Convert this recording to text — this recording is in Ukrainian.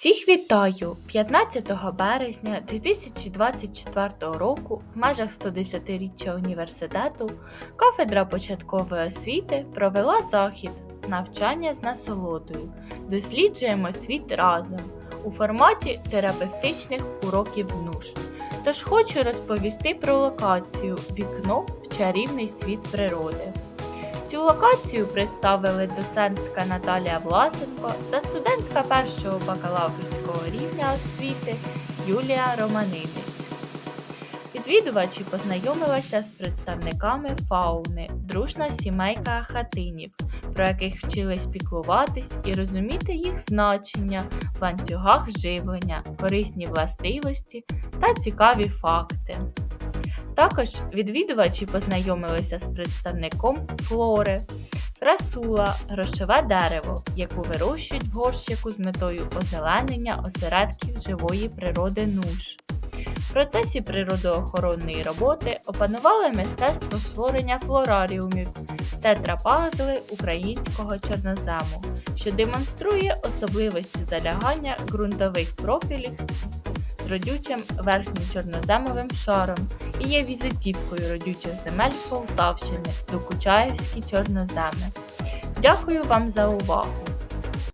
Всіх вітаю! 15 березня 2024 року в межах 110-річчя університету кафедра початкової освіти провела захід навчання з насолодою. Досліджуємо світ разом у форматі терапевтичних уроків НУШ. Тож хочу розповісти про локацію Вікно в чарівний світ природи. Локацію представили доцентка Наталія Власенко та студентка першого бакалаврського рівня освіти Юлія Романидець. Відвідувачі познайомилися з представниками фауни, дружна сімейка хатинів, про яких вчились піклуватись і розуміти їх значення в ланцюгах живлення, корисні властивості та цікаві факти. Також відвідувачі познайомилися з представником флори, красула, грошове дерево, яку вирощують в горщику з метою озеленення осередків живої природи нуж. В процесі природоохоронної роботи опанували мистецтво створення флораріумів тетрапазли українського чорнозему, що демонструє особливості залягання ґрунтових профілів родючим верхнім чорноземовим шаром і є візитівкою родючих земель Полтавщини Докучаївські чорноземи. Дякую вам за увагу!